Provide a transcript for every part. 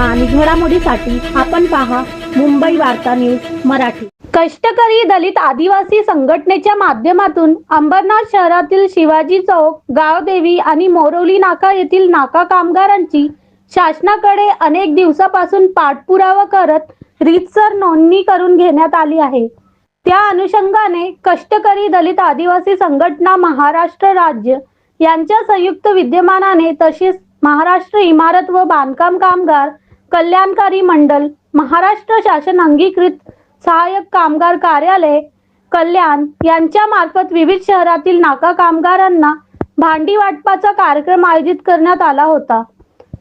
आणि घडामोडीसाठी आपण पहा मुंबई वार्ता न्यूज मराठी. कष्टकरी दलित आदिवासी संघटनेच्या माध्यमातून अंबरनाथ शहरातील शिवाजी चौक गावदेवी आणि मोरवली नाका येथील नाका कामगारांची शासनाकडे अनेक दिवसापासून पाठपुरावा करत रीतसर नोंदणी करून घेण्यात आली आहे. त्या अनुषंगाने कष्टकरी दलित आदिवासी संघटना महाराष्ट्र राज्य यांच्या संयुक्त विद्यमानाने तसेच महाराष्ट्र इमारत व बांधकाम कामगार कल्याणकारी मंडल महाराष्ट्र शासन अंगीकृत सहाय्यक कामगार कार्यालय कल्याण यांच्या मार्फत विविध शहरातील नाका कामगारांना भांडी वाटपाचा कार्यक्रम आयोजित करण्यात आला होता.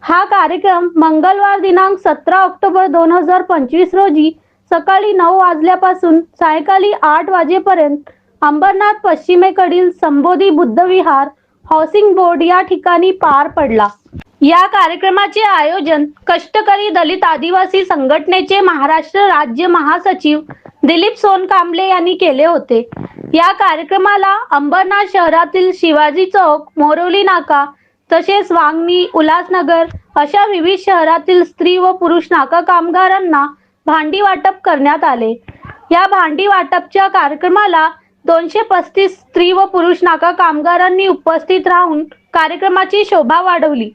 हा कार्यक्रम मंगळवार दिनांक सतरा ऑक्टोबर दोन हजार पंचवीस रोजी सकाळी नऊ वाजल्यापासून सायंकाळी आठ वाजेपर्यंत अंबरनाथ पश्चिमेकडील संबोधी बुद्धविहार हाऊसिंग बोर्ड या ठिकाणी पार पडला. या कार्यक्रमाचे आयोजन कष्टकरी दलित आदिवासी संघटनेचे महाराष्ट्र राज्य महासचिव दिलीप सोनकांबले यांनी केले होते. या कार्यक्रमाला अंबरनाथ शहरातील शिवाजी चौक मोरवली नाका तसेच वांगणी उल्हासनगर अशा विविध शहरातील स्त्री व पुरुष नाका कामगारांना भांडी वाटप करण्यात आले. या भांडी वाटपच्या कार्यक्रमाला दोनशे पस्तीस स्त्री व पुरुष नाका कामगारांनी उपस्थित राहून कार्यक्रमाची शोभा वाढवली.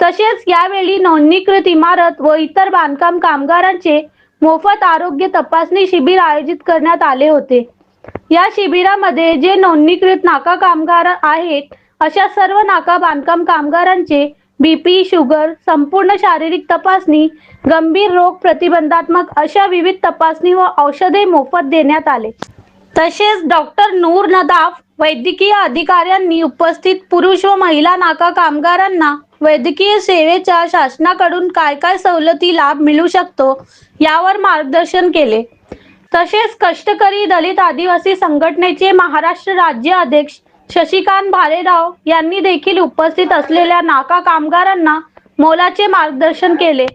तसेच यावेळी नोंदणीकृत इमारत व इतर बांधकाम कामगारांचे मोफत आरोग्य तपासणी शिबिर आयोजित करण्यात आले होते. या शिबिरामध्ये जे नोंदणीकृत नाका कामगार आहेत अशा सर्व नाका बांधकाम कामगारांचे बीपी शुगर संपूर्ण शारीरिक तपासणी गंभीर रोग प्रतिबंधात्मक अशा विविध तपासणी व औषधे मोफत देण्यात आले. तसेच डॉक्टर नूर नदाफ वैद्यकीय अधिकाऱ्यांनी उपस्थित पुरुष व महिला नाका कामगारांना वैद्यकीय सेवेच्या शासनाकडून काय काय सवलती लाभ मिळू शकतो यावर मार्गदर्शन केले. तसेच कष्टकरी दलित आदिवासी संघटनेचे महाराष्ट्र राज्य अध्यक्ष शशिकांत भालेराव यांनी देखील उपस्थित असलेल्या नाका कामगारांना मोलाचे मार्गदर्शन केले.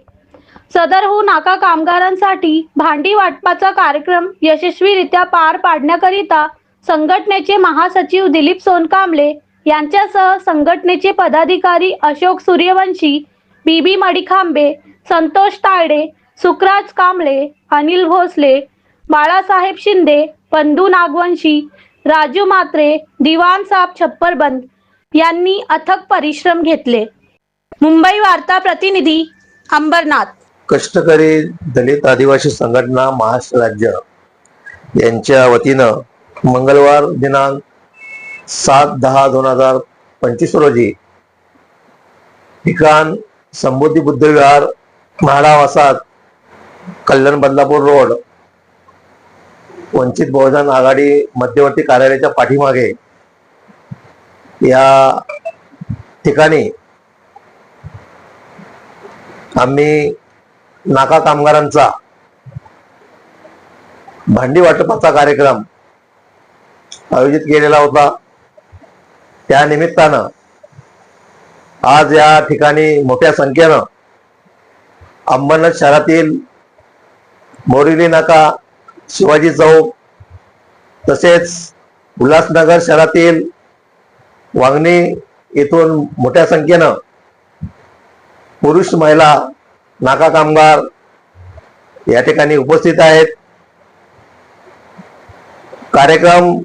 सदरहू हो नाका कामगारांसाठी भांडी वाटपाचा कार्यक्रम यशस्वीरित्या पार पाडण्याकरिता संघटनेचे महासचिव दिलीप सोनकांबळे यांच्यासह संघटनेचे पदाधिकारी अशोक सूर्यवंशी बीबी मडिखांबे संतोष तायडे सुखराज कांबळे अनिल भोसले बाळासाहेब शिंदे बंधू नागवंशी राजू मात्रे दिवान साहेब छप्परबंद यांनी अथक परिश्रम घेतले. मुंबई वार्ता प्रतिनिधी अंबरनाथ. कष्टकरी दलित आदिवासी संघटना महाराष्ट्र राज्य यांच्या वतीनं मंगळवार दिनांक सात दहा दोन हजार पंचवीस रोजी ठिकाण संबोधी बुद्धविहार म्हाडा वसाहत कल्याण बदलापूर रोड वंचित बहुजन आघाडी मध्यवर्ती कार्यालयाच्या पाठीमागे या ठिकाणी आम्ही नाका कामगारांचा भांडी वाटपाचा कार्यक्रम आयोजित केलेला होता. त्या निमित्तानं आज या ठिकाणी मोठ्या संख्येनं अंबरनाथ शहरातील मोरिली नाका शिवाजी चौक तसेच उल्हासनगर शहरातील वांगणी येथून मोठ्या संख्येनं पुरुष महिला नाका कामगार या ठिकाणी उपस्थित आहेत. कार्यक्रम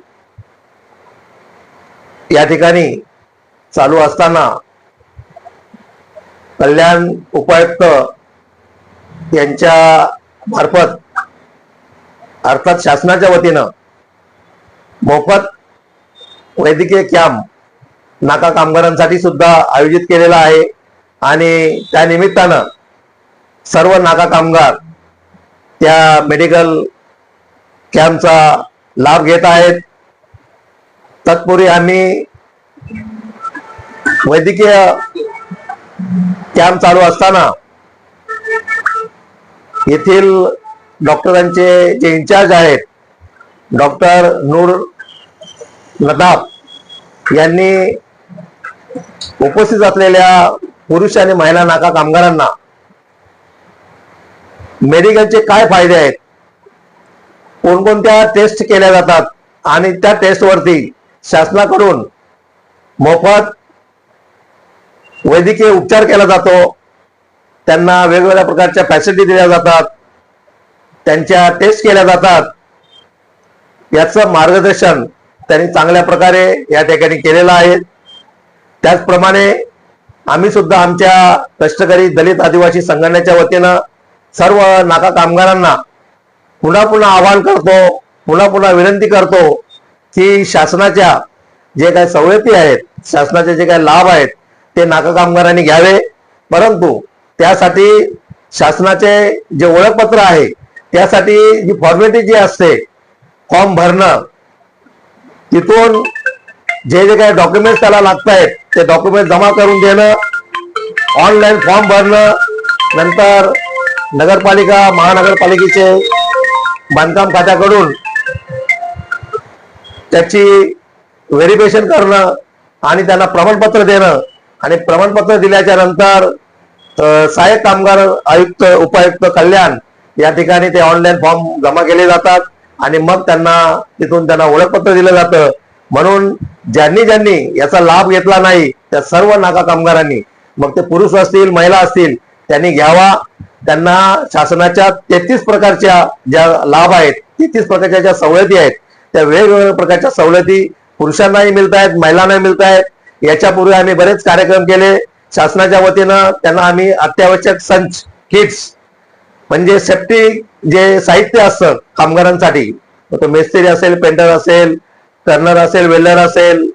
या ठिकाणी चालू असताना कल्याण उपायुक्त यांच्या मार्फत अर्थात शासनाच्या वतीनं मोफत वैद्यकीय कॅम्प नाका कामगारांसाठी सुद्धा आयोजित केलेला आहे आणि त्या निमित्तानं सर्व नाका कामगार त्या मेडिकल कॅम्पचा लाभ घेत आहेत. तत्पूर्वी आम्ही वैद्यकीय कॅम्प चालू असताना येथील डॉक्टरांचे जे इन्चार्ज आहेत डॉक्टर नूर नदाफ यांनी उपस्थित असलेल्या पुरुष आणि महिला नाका कामगारांना मेडिकलचे काय फायदे आहेत? कोणकोणत्या टेस्ट केल्या जातात? आणि त्या टेस्टवरती शासनाकडून मोफत वैद्यकीय उपचार केला जातो. त्यांना वेगवेगळ्या प्रकारच्या फॅसिलिटी दिल्या जातात. त्यांच्या टेस्ट केल्या जातात. याचं मार्गदर्शन त्यांनी चांगल्या प्रकारे या ठिकाणी केलेलं आहे. त्याचप्रमाणे आम्ही सुद्धा आमच्या कष्टकरी दलित आदिवासी संघटनेच्या वतीनं सर्व नाका कामगारांना पुन्हा पुन्हा आवाहन करतो पुन्हा पुन्हा विनंती करतो की शासनाच्या जे काही सवलती आहेत शासनाचे जे काही लाभ आहेत ते नाका कामगारांनी घ्यावे. परंतु त्यासाठी शासनाचे जे ओळखपत्र आहे त्यासाठी जी फॉर्मॅलिटी जी असते फॉर्म भरणं तिथून जे जे काही डॉक्युमेंट्स त्याला लागत आहेत ते डॉक्युमेंट जमा करून देणं ऑनलाईन फॉर्म भरणं नंतर नगरपालिका महानगरपालिकेचे बांधकाम खात्याकडून त्याची व्हेरिफिकेशन करणं आणि त्यांना प्रमाणपत्र देणं आणि प्रमाणपत्र दिल्याच्या नंतर सहाय्यक कामगार आयुक्त उपायुक्त कल्याण या ठिकाणी ते ऑनलाईन फॉर्म जमा केले जातात आणि मग त्यांना तिथून त्यांना ओळखपत्र दिलं जातं. म्हणून ज्यांनी ज्यांनी याचा लाभ घेतला नाही त्या सर्व नाका कामगारांनी मग ते पुरुष असतील महिला असतील त्यांनी घ्यावा. त्यांना शासनाच्या तेहतीस प्रकारच्या ज्या लाभ आहेत तेहतीस प्रकारच्या ज्या सवलती आहेत त्या वेगवेगळ्या प्रकारच्या सवलती पुरुषांनाही मिळत आहेत महिलांनाही मिळत आहेत याच्यापूर्वी आम्ही बरेच कार्यक्रम केले. शासनाच्या वतीनं त्यांना आम्ही अत्यावश्यक संच किट्स म्हणजे सेफ्टी जे साहित्य असतं कामगारांसाठी तो मेस्त्री असेल पेंटर असेल टर्नर असेल वेल्डर असेल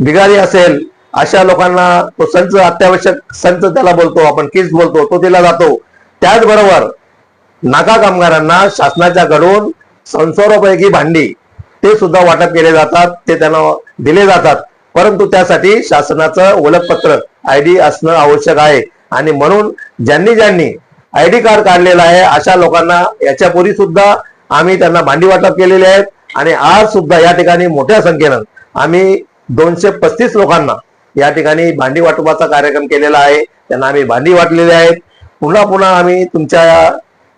बिगारी असेल अशा लोकांना तो संच अत्यावश्यक संच त्याला बोलतो आपण किस बोलतो तो दिला जातो. त्याचबरोबर नाका कामगारांना शासनाच्या कडून संसर्गपैकी भांडी ते सुद्धा वाटप केले जातात ते त्यांना दिले जातात. परंतु त्यासाठी शासनाचं ओळखपत्र आय डी असणं आवश्यक आहे. आणि म्हणून ज्यांनी ज्यांनी आय डी कार्ड काढलेलं आहे अशा लोकांना याच्यापूर्वी सुद्धा आम्ही त्यांना भांडी वाटप केलेले आहेत. आणि आज सुद्धा या ठिकाणी मोठ्या संख्येनं आम्ही दोनशे पस्तीस लोकांना या ठिकाणी भांडी वाटपाचा कार्यक्रम केलेला आहे. त्यांना आम्ही भांडी वाटलेली आहेत. पुन्हा पुन्हा आम्ही तुमच्या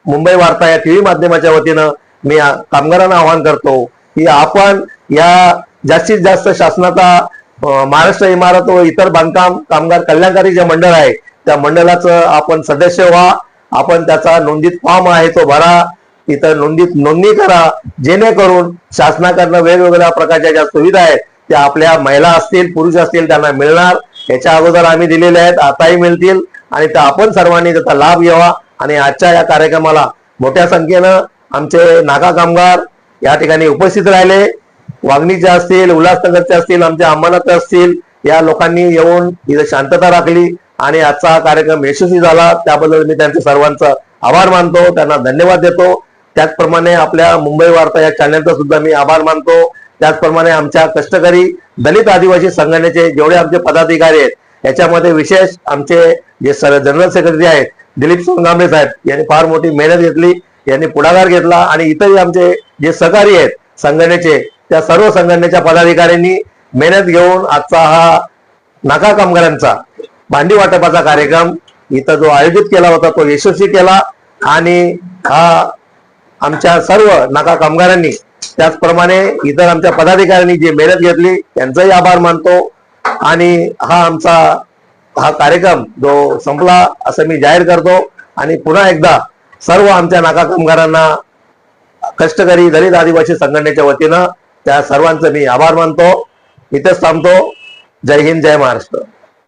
मुंबई वार्ता या टीव्ही माध्यमाच्या वतीनं मी कामगारांना आवाहन करतो की आपण या जास्तीत जास्त शासनाचा महाराष्ट्र इमारत व इतर बांधकाम कामगार कल्याणकारी जे मंडळ आहे त्या मंडळाचं आपण सदस्य व्हा. आपण त्याचा नोंदीत फॉर्म आहे तो भरा. इथं नोंदीत नोंदणी करा. जेणेकरून शासनाकडनं वेगवेगळ्या प्रकारच्या ज्या सुविधा आहेत त्या आपल्या महिला असतील पुरुष असतील त्यांना मिळणार. याच्या अगोदर आम्ही दिलेल्या आहेत आताही मिळतील. आणि त्या आपण सर्वांनी त्याचा लाभ घ्यावा. आणि आजच्या या कार्यक्रमाला मोठ्या संख्येनं आमचे नागा कामगार या ठिकाणी उपस्थित राहिले. वागणीचे असतील उल्हासनगरचे असतील आमच्या अंमनात असतील या लोकांनी येऊन इथं शांतता राखली आणि आजचा हा कार्यक्रम यशस्वी झाला. त्याबद्दल मी त्यांच्या सर्वांचा आभार मानतो. त्यांना धन्यवाद देतो. त्याचप्रमाणे आपल्या मुंबई वार्ता या चॅनलचा सुद्धा मी आभार मानतो. त्याचप्रमाणे आमच्या कष्टकरी दलित आदिवासी संघटनेचे जेवढे आमचे पदाधिकारी आहेत याच्यामध्ये विशेष आमचे जे सर जनरल सेक्रेटरी आहेत दिलीप सोनगांबळे साहेब यांनी फार मोठी मेहनत घेतली यांनी पुढाकार घेतला आणि इतरही आमचे जे सहकारी आहेत संघटनेचे त्या सर्व संघटनेच्या पदाधिकाऱ्यांनी मेहनत घेऊन आजचा हा नाका कामगारांचा भांडी वाटपाचा कार्यक्रम इथं जो आयोजित केला होता तो यशस्वी केला आणि हा आमच्या सर्व नाका कामगारांनी त्याचप्रमाणे इतर आमच्या पदाधिकाऱ्यांनी जी मेहनत घेतली त्यांचाही आभार मानतो आणि हा आमचा हा कार्यक्रम जो संपला असं मी जाहीर करतो आणि पुन्हा एकदा सर्व आमच्या नाका कामगारांना कष्टकरी दलित आदिवासी संघटनेच्या वतीनं त्या सर्वांचं मी आभार मानतो. इथेच थांबतो. जय हिंद जय महाराष्ट्र.